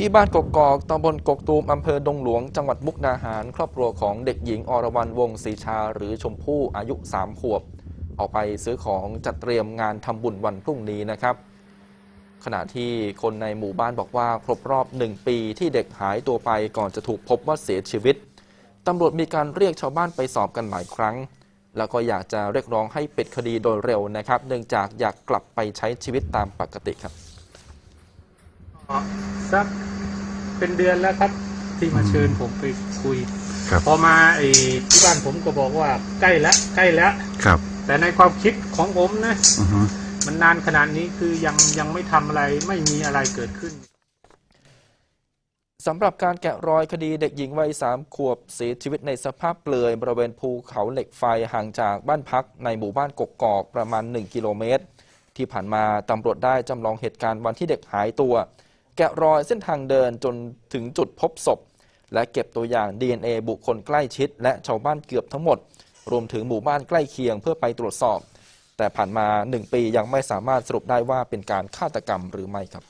ที่บ้านกกอกตำบลกกตูมอำเภอดงหลวง จังหวัดมุกดาหาร ครอบครัวของเด็กหญิงอรวรรณวงศรีชา หรือชมพู่อายุ 3 ขวบ ออกไปซื้อของจัดเตรียมงานทำบุญวันพรุ่งนี้นะครับ ขณะที่คนในหมู่บ้านบอกว่าครบรอบหนึ่งปีที่เด็กหายตัวไปก่อนจะถูกพบว่าเสียชีวิตตำรวจมีการเรียกชาวบ้านไปสอบกันหลายครั้ง แล้วก็อยากจะเรียกร้องให้ปิดคดีโดยเร็วนะครับ เนื่องจากอยากกลับไปใช้ชีวิตตามปกติครับ สักเป็นเดือนแล้วครับที่มาอืมเชิญผมไปคุยครับพอมาไอ้ที่บ้านผมก็บอกว่าใกล้แล้วใกล้แล้วครับ แต่ในความคิดของผมนะอือฮึมันนานขนาดนี้คือยังยังไม่ทำอะไรไม่มีอะไรเกิดขึ้นสำหรับการแกะรอยคดีเด็กหญิงวัยสามขวบเสียชีวิตในสภาพเปลือยบริเวณภูเขาเหล็กไฟห่างจากบ้านพักในหมู่บ้านกกอกประมาณ 1 กิโลเมตร ที่ผ่านมาตำรวจได้จำลองเหตุการณ์วันที่เด็กหายตัว แกะรอยเส้นทางเดินจนถึงจุดพบศพ และเก็บตัวอย่าง DNA บุคคลใกล้ชิด และชาวบ้านเกือบทั้งหมด รวมถึงหมู่บ้านใกล้เคียงเพื่อไปตรวจสอบ แต่ผ่านมา 1 ปียังไม่สามารถสรุปได้ว่าเป็นการฆาตกรรมหรือไม่ครับ